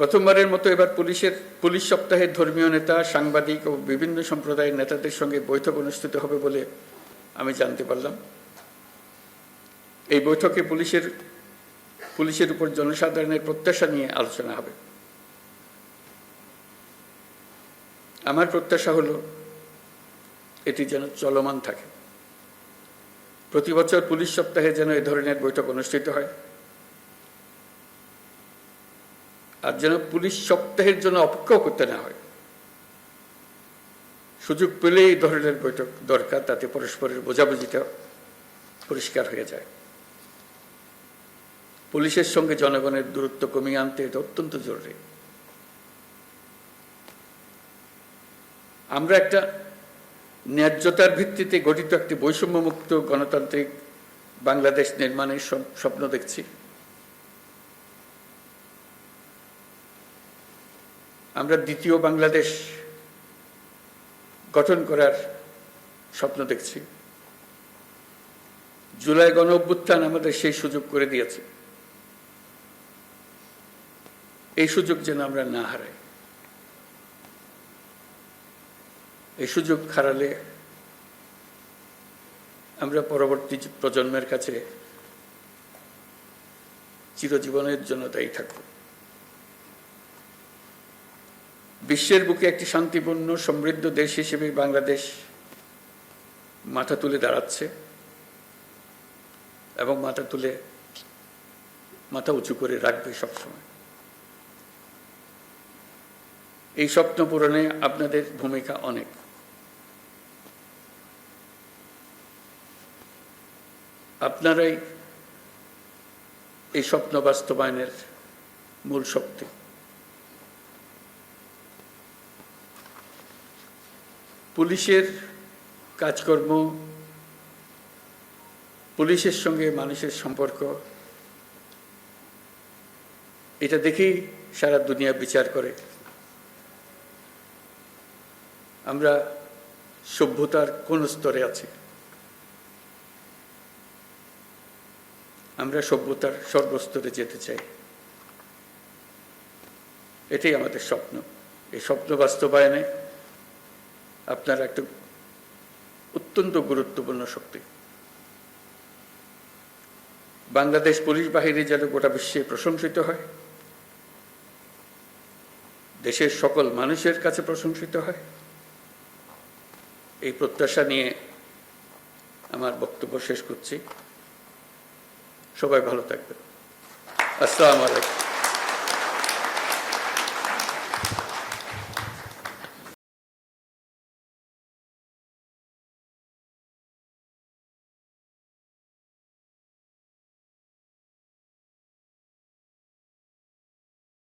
প্রথমবারের মতো এবার পুলিশের, পুলিশ সপ্তাহের ধর্মীয় নেতা, সাংবাদিক ও বিভিন্ন সম্প্রদায়ের নেতাদের সঙ্গে বৈঠক অনুষ্ঠিত হবে বলে আমি জানতে পারলাম। এই বৈঠকে পুলিশের পুলিশের উপর জনসাধারণের প্রত্যাশা নিয়ে আলোচনা হবে। আমার প্রত্যাশা হলো, এটি যেন চলমান থাকে। প্রতি বছর পুলিশ সপ্তাহে যেন এ ধরনের বৈঠক অনুষ্ঠিত হয়। আর যেন পুলিশ সপ্তাহের জন্য অপেক্ষাও করতে না হয়। সুযোগ পেলে এই ধরনের বৈঠক দরকার, তাতে পরস্পরের বোঝাবুঝিটা পরিষ্কার হয়ে যায়। পুলিশের সঙ্গে জনগণের দূরত্ব কমিয়ে আনতে এটা অত্যন্ত জরুরি। আমরা একটা ন্যায্যতার ভিত্তিতে গঠিত একটি বৈষম্যমুক্ত গণতান্ত্রিক বাংলাদেশ নির্মাণের স্বপ্ন দেখছি। আমরা দ্বিতীয় বাংলাদেশ গঠন করার স্বপ্ন দেখছি। জুলাই গণ অভ্যুত্থান আমাদের সেই সুযোগ করে দিয়েছে। এই সুযোগ যেন আমরা না হারাই। এই সুযোগ হারালে আমরা পরবর্তী প্রজন্মের কাছে চিরজীবনের জন্য দায়ী থাকব। বিশ্বের বুকে একটি শান্তিপূর্ণ, সমৃদ্ধ দেশ হিসেবে বাংলাদেশ মাথা তুলে দাঁড়াচ্ছে এবং মাথা তুলে মাথা উঁচু করে রাখবে সবসময়। এই স্বপ্ন পূরণে আপনাদের ভূমিকা অনেক। আপনারাই এই স্বপ্ন বাস্তবায়নের মূল শক্তি। পুলিশের কাজকর্ম, পুলিশের সঙ্গে মানুষের সম্পর্ক, এটা দেখেই সারা দুনিয়া বিচার করে। আমরা সভ্যতার কোন স্তরে আছি? আমরা সভ্যতার সর্বস্তরে যেতে চাই। এটাই আমাদের স্বপ্ন। এই স্বপ্ন বাস্তবায়নে আপনারা একটা অত্যন্ত গুরুত্বপূর্ণ শক্তি। বাংলাদেশ পুলিশ বাহিনী যেন গোটা বিশ্বে প্রশংসিত হয়, দেশের সকল মানুষের কাছে প্রশংসিত হয়, এই প্রত্যাশা নিয়ে আমার বক্তব্য শেষ করছি। সবাই ভালো থাকবেন। আসসালামু আলাইকুম।